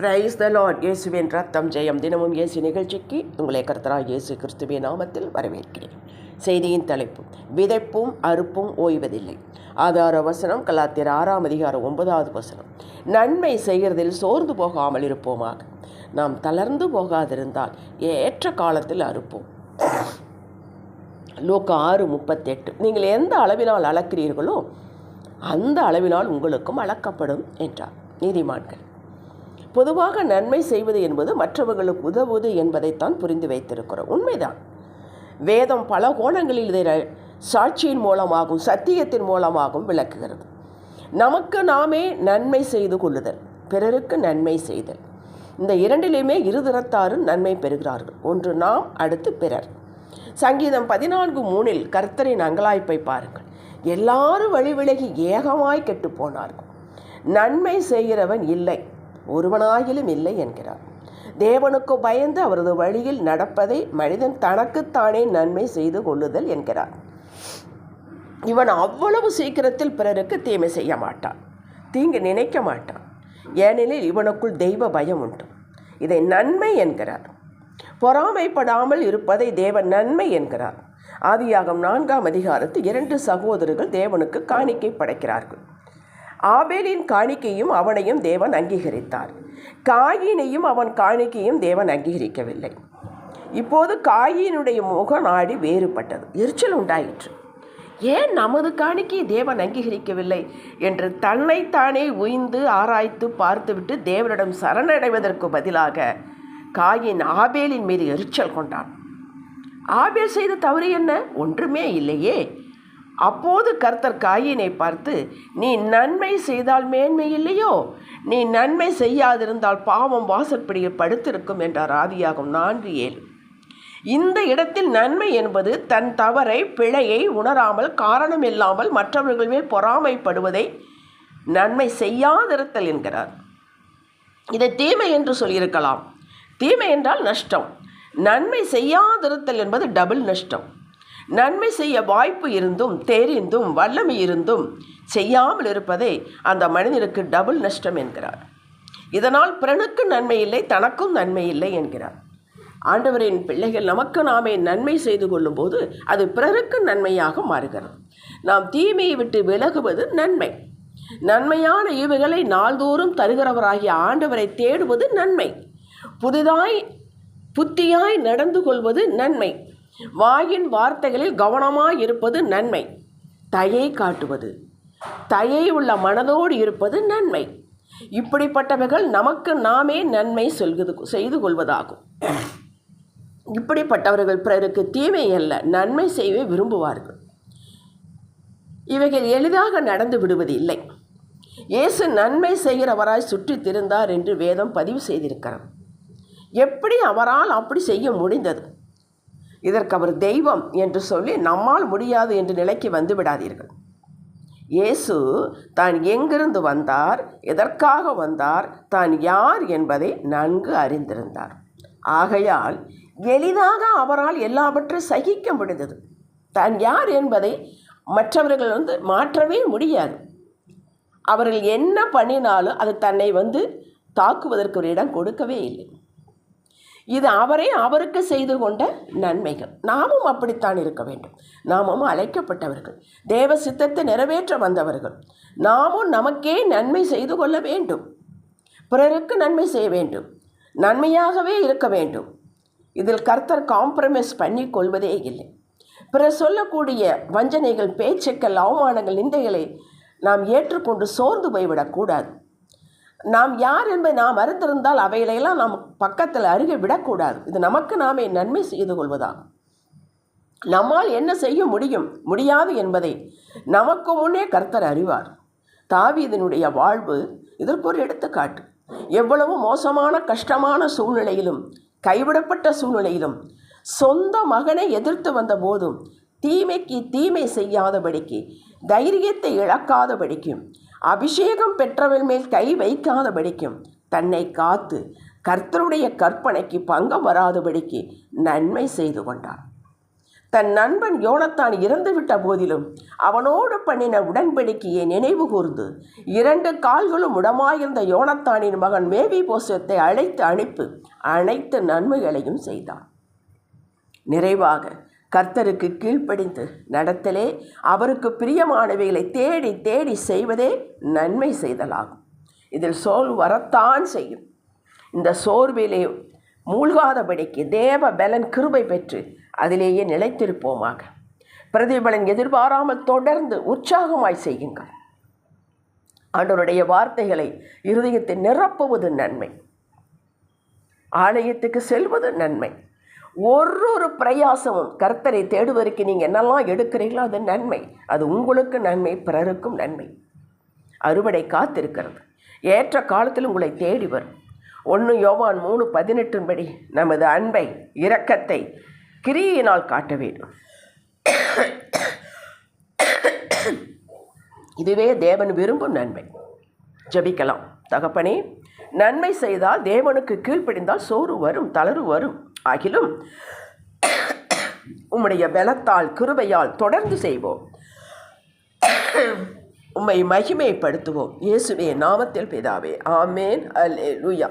Praise the Lord இயேசுவின் ரத்தம் ஜெயம். தினமும் இயேசு நிகழ்ச்சிக்கு உங்களை கர்த்தராக இயேசு கிறிஸ்துவின் நாமத்தில் வரவேற்கிறேன். செய்தியின் தலைப்பு விதைப்பும் அறுப்பும் ஓய்வதில்லை. ஆதார வசனம் கலாத்திர ஆறாம் அதிகாரம் ஒன்பதாவது வசனம். நன்மை செய்கிறதில் சோர்ந்து போகாமல் இருப்போமாக. நாம் தளர்ந்து போகாதிருந்தால் ஏற்ற காலத்தில் அறுப்போம். லோக்க ஆறு முப்பத்தெட்டு. நீங்கள் எந்த அளவினால் அளக்கிறீர்களோ அந்த அளவினால் உங்களுக்கும் அளக்கப்படும் என்றார். நீதிமான்கள் பொதுவாக நன்மை செய்வது என்பது மற்றவர்களுக்கு உதவுவது என்பதைத்தான் புரிந்து வைத்திருக்கிறோம். உண்மைதான். வேதம் பல கோணங்களில் இதை சாட்சியின் மூலமாகவும் சத்தியத்தின் மூலமாகவும் விளக்குகிறது. நமக்கு நாமே நன்மை செய்து கொள்ளுதல் பிறருக்கு நன்மை செய்தல். இந்த இரண்டிலுமே இருதரத்தாரும் நன்மை பெறுகிறார்கள். ஒன்று நாம் அடுத்து பிறர். சங்கீதம் பதினான்கு மூணில் கர்த்தரின் அங்கலாய்ப்பை பாருங்கள். எல்லாரும் வழி விலகி ஏகமாய் கெட்டு போனார்கள். நன்மை செய்கிறவன் இல்லை. ஒருவனாயிலும் இல்லை என்கிறார். தேவனுக்கு பயந்து அவரது வழியில் நடப்பதை மனிதன் தனக்குத்தானே நன்மை செய்து கொள்ளுதல் என்கிறார். இவன் அவ்வளவு சீக்கிரத்தில் பிறருக்கு தீமை செய்ய மாட்டான். தீங்கு நினைக்க மாட்டான். ஏனெனில் இவனுக்குள் தெய்வ பயம் உண்டு. இதை நன்மை என்கிறார். பொறாமைப்படாமல் இருப்பதை தேவன் நன்மை என்கிறார். ஆதியாகம் நான்காம் அதிகாரத்து இரண்டு சகோதரர்கள் தேவனுக்கு காணிக்கை படைக்கிறார்கள். ஆபேலின் காணிக்கையும் அவனையும் தேவன் அங்கீகரித்தார். காயினையும் அவன் காணிக்கையும் தேவன் அங்கீகரிக்கவில்லை. இப்போது காயினுடைய முக நாடி வேறுபட்டது. எரிச்சல் உண்டாயிற்று. ஏன் நமது காணிக்கையை தேவன் அங்கீகரிக்கவில்லை என்று தன்னைத்தானே உய்ந்து ஆராய்த்து பார்த்துவிட்டு தேவனிடம் சரணடைவதற்கு பதிலாக காயின் ஆபேலின் மீது எரிச்சல் கொண்டான். ஆபேல் செய்த தவறு என்ன? ஒன்றுமே இல்லையே. அப்போது கர்த்தர் காயினை பார்த்து நீ நன்மை செய்தால் மேன்மை இல்லையோ நீ நன்மை செய்யாதிருந்தால் பாவம் வாசற்படியில் படுத்திருக்கும் என்றார் ஆதியாகும் நான்கு ஏழு. இந்த இடத்தில் நன்மை என்பது தன் தவறை பிழையை உணராமல் காரணம் இல்லாமல் மற்றவர்கள் மேல் பொறாமைப்படுவதை நன்மை செய்யாதிருத்தல் என்கிறார். இதை தீமை என்று சொல்லியிருக்கலாம். தீமை என்றால் நஷ்டம். நன்மை செய்யாதிருத்தல் என்பது டபுள் நஷ்டம். நன்மை செய்ய வாய்ப்பு இருந்தும் தெரிந்தும் வல்லமை இருந்தும் செய்யாமல் இருப்பதே அந்த மனிதனுக்கு டபுள் நஷ்டம் என்கிறார். இதனால் பிறனுக்கு நன்மை இல்லை தனக்கும் நன்மை இல்லை என்கிறார். ஆண்டவரின் பிள்ளைகள் நமக்கு நாமே நன்மை செய்து கொள்ளும்போது அது பிறருக்கு நன்மையாக மாறுகிறது. நாம் தீமையை விட்டு விலகுவது நன்மை. நன்மையான ஈவுகளை நாள்தோறும் தருகிறவராகிய ஆண்டவரை தேடுவது நன்மை. புதிதாய் புத்தியாய் நடந்து கொள்வது நன்மை. வாயின் வார்த்தைகளில் கவனமாக இருப்பது நன்மை. தயை காட்டுவது. தயை உள்ள மனதோடு இருப்பது நன்மை. இப்படிப்பட்டவைகள் நமக்கு நாமே நன்மை சொல்கிறது செய்து கொள்வதாகும். இப்படிப்பட்டவர்கள் பிறருக்கு தீமை அல்ல நன்மை செய்வே விரும்புவார்கள். இவைகள் எளிதாக நடந்து விடுவது இல்லை இயேசு நன்மை செய்கிறவராய் சுற்றி திருந்தார் என்று வேதம் பதிவு செய்திருக்கிறார் எப்படி அவரால் அப்படி செய்ய முடிந்தது? இதற்கு அவர் தெய்வம் என்று சொல்லி நம்மால் முடியாது என்று நிலைக்கு வந்து விடாதீர்கள். இயேசு தான் எங்கிருந்து வந்தார் எதற்காக வந்தார் தான் யார் என்பதை நன்கு அறிந்திருந்தார். ஆகையால் எளிதாக அவரால் எல்லாவற்றையும் சகிக்க முடிந்தது. தான் யார் என்பதை மற்றவர்கள் வந்து மாற்றவே முடியாது. அவர்கள் என்ன பண்ணினாலும் அது தன்னை வந்து தாக்குவதற்கு ஒரு இடம் கொடுக்கவே இல்லை. இது அவரே அவருக்கு செய்து கொண்ட நன்மைகள். நாமும் அப்படித்தான் இருக்க வேண்டும். நாமும் அழைக்கப்பட்டவர்கள். தேவ சித்தத்தை நிறைவேற்ற வந்தவர்கள். நாமும் நமக்கே நன்மை செய்து கொள்ள வேண்டும். பிறருக்கு நன்மை செய்ய வேண்டும். நன்மையாகவே இருக்க வேண்டும். இதில் கர்த்தர் காம்ப்ரமைஸ் பண்ணி கொள்வதே இல்லை. பிறர் சொல்லக்கூடிய வஞ்சனைகள் பேச்சுக்கள் அவமானங்கள் நிந்தைகளை நாம் ஏற்றுக்கொண்டு சோர்ந்து போய்விடக்கூடாது நாம் யார் என்பதை நாம் அறிந்திருந்தால் அவைகளையெல்லாம் நாம் பக்கத்தில் அருகே விடக்கூடாது. இது நமக்கு நாமே நன்மை செய்து கொள்வதாகும். நம்மால் என்ன செய்ய முடியும்? முடியாது என்பதை நமக்கு முன்னே கர்த்தர் அறிவார். தாவீதனுடைய வாழ்வு இதற்கு ஒரு எடுத்துக்காட்டு. எவ்வளவு மோசமான கஷ்டமான சூழ்நிலையிலும் கைவிடப்பட்ட சூழ்நிலையிலும் சொந்த மகனை எதிர்த்து வந்த போதும் தீமைக்கு தீமை செய்யாதபடிக்கு தைரியத்தை இழக்காதபடிக்கும் அபிஷேகம் பெற்றவன் மேல் கை வைக்காதபடிக்கும். தன்னை காத்து கர்த்தருடைய கற்பனைக்கு பங்கம் வராதபடிக்கு நன்மை செய்து கொண்டாள். தன் நண்பன் யோனத்தான் இறந்துவிட்ட போதிலும் அவனோடு பண்ணின உடன்படிக்கையை நினைவு கூர்ந்து இரண்டு கால்களும் உடமாயிருந்த யோனத்தானின் மகன் மேவி போசத்தை அழைத்து அனுப்பி அனைத்து நன்மைகளையும் செய்தான் நிறைவாக கர்த்தருக்கு கீழ்ப்படிந்து நடத்தலே. அவருக்கு பிரியமானவைகளை தேடி தேடி செய்வதே நன்மை செய்தலாகும். இதில் சோல் வரத்தான் செய்யும். இந்த சோர்விலே மூழ்காதபடிக்கு தேவ பலன் கிருபை பெற்று அதிலேயே நிலைத்திருப்போமாக. பிரதிபலன் எதிர்பாராமல் தொடர்ந்து உற்சாகமாய் செய்யுங்கள். ஆண்டவருடைய வார்த்தைகளை இருதயத்தை நிரப்புவது நன்மை. ஆலயத்துக்கு செல்வது நன்மை. ஒரு ஒரு பிரயாசமும் கர்த்தரை தேடுவதற்கு நீங்கள் என்னெல்லாம் எடுக்கிறீங்களோ அது நன்மை. அது உங்களுக்கு நன்மை பிறருக்கும் நன்மை. அறுவடை காத்திருக்கிறது. ஏற்ற காலத்தில் உங்களை தேடி வரும். ஒன்று யோவான் மூணு பதினெட்டின்படி நமது அன்பை இரக்கத்தை கிரியினால் காட்ட வேண்டும். இதுவே தேவன் விரும்பும் நன்மை. ஜெபிக்கலாம். தகப்பனே நன்மை செய்தால் தேவனுக்கு கீழ்ப்படிந்தால் சோறு வரும் தளறு வரும். ஆகிலும் உம்முடைய பலத்தால் கிருபையால் தொடர்ந்து செய்வோம். உம்மை மகிமைப்படுத்துவோம். இயேசுவே நாமத்தில் பிதாவே. ஆமேன். அல்லேலூயா.